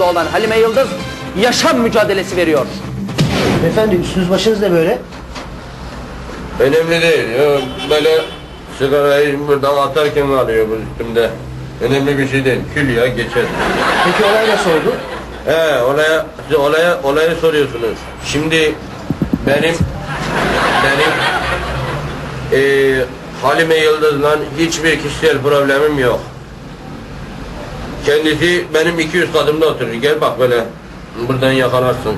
durumda olan Halime Yıldız yaşam mücadelesi veriyor. Beyefendi üstünüz başınız ne böyle? Önemli değil. Böyle sigarayı buradan atarken alıyor bu üstümde. Önemli bir şey değil. Kül ya geçer. Peki olay nasıl oldu? He olaya, siz olaya, olayı soruyorsunuz. Şimdi benim benim eee Halime Yıldız'la hiçbir kişisel problemim yok. Kendisi benim 200 kadımda oturur. Gel bak böyle. Buradan yakalarsın.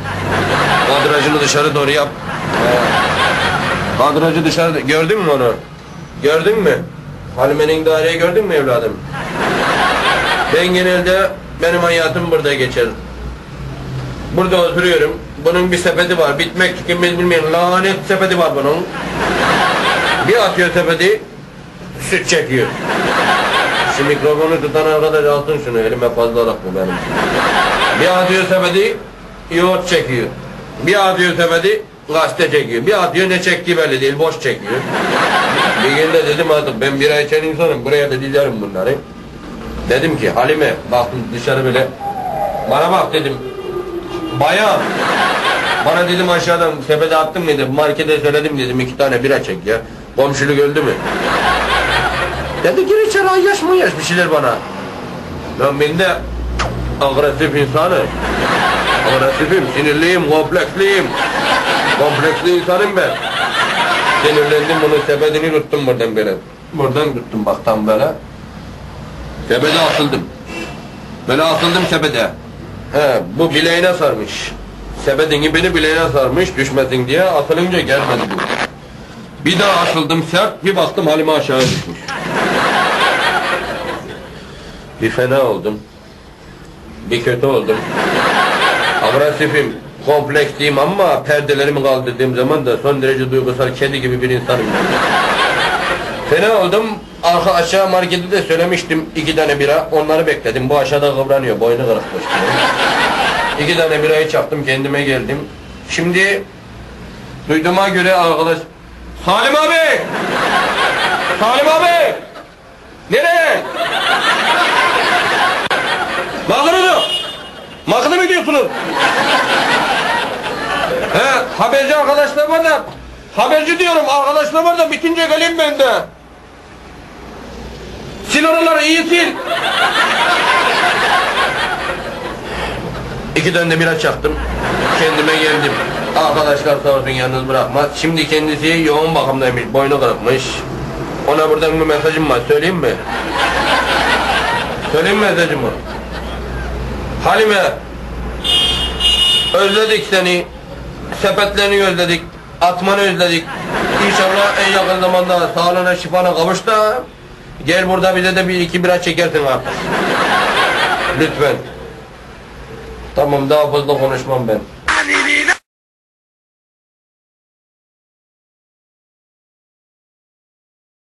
Kadrajını dışarı doğru yap. He. Kadrajı dışarı... Gördün mü onu? Gördün mü? Halime'nin daireyi gördün mü evladım? Ben genelde benim hayatım burada geçer. Burada oturuyorum. Bunun bir sepeti var. Bitmek tükenmez bilmeyen lanet sepeti var bunun. Bir atıyor sepeti, süt çekiyor. Şu mikrofonu tutan arkadaş alsın şunu. Elime fazlalık bu benim. Bir atıyor sepeti, yoğurt çekiyor. Bir atıyor sepeti, gazete çekiyor. Bir atıyor ne çektiği belli değil, boş çekiyor. Bir gün de dedim artık ben bira içen insanım. Buraya da dizerim bunları. Dedim ki Halime baktım dışarı böyle. Bana bak dedim. Bayan. Bana dedim aşağıdan sepete attım dedim. Markete söyledim dedim iki tane bira çek ya. Komşuluk öldü mü? Dedi gir içeri ay yaş mı yaş bir şeyler bana. Ben ben de agresif insanım. Agresifim, sinirliyim, kompleksliyim. Kompleksli insanım ben. Sinirlendim bunun sepetini tuttum buradan böyle. Buradan tuttum bak tam böyle. Sepete asıldım. Böyle asıldım sepete. He, bu bileğine sarmış. Sepetin beni bileğine sarmış düşmesin diye asılınca gelmedi bu. Bir daha asıldım sert bir baktım halime aşağı düşmüş. Bir fena oldum. Bir kötü oldum. Agresifim, kompleksliyim ama perdelerimi kaldırdığım zaman da son derece duygusal kedi gibi bir insanım. Fena oldum. Arka aşağı markette de söylemiştim iki tane bira. Onları bekledim. Bu aşağıda kıvranıyor. Boynu kırıkmış. iki tane birayı çaktım. Kendime geldim. Şimdi duyduğuma göre arkadaş... Salim abi! Salim abi! Nereye? Mı diyorsunuz? He, haberci arkadaşlar var da Haberci diyorum arkadaşlar var da bitince geleyim ben de. Sil oraları iyi sil. İki tane de bira çaktım. Kendime geldim. Arkadaşlar sağ olsun yalnız bırakmaz. Şimdi kendisi yoğun bakımdaymış. Boynu kırıkmış. Ona buradan bir mesajım var. Söyleyeyim mi? Söyleyeyim mi mesajımı? Halime. Özledik seni. Sepetlerini özledik. Atmanı özledik. İnşallah en yakın zamanda sağlığına şifana kavuş da gel burada bize de bir iki bira çekersin artık. Lütfen. Tamam daha fazla konuşmam ben.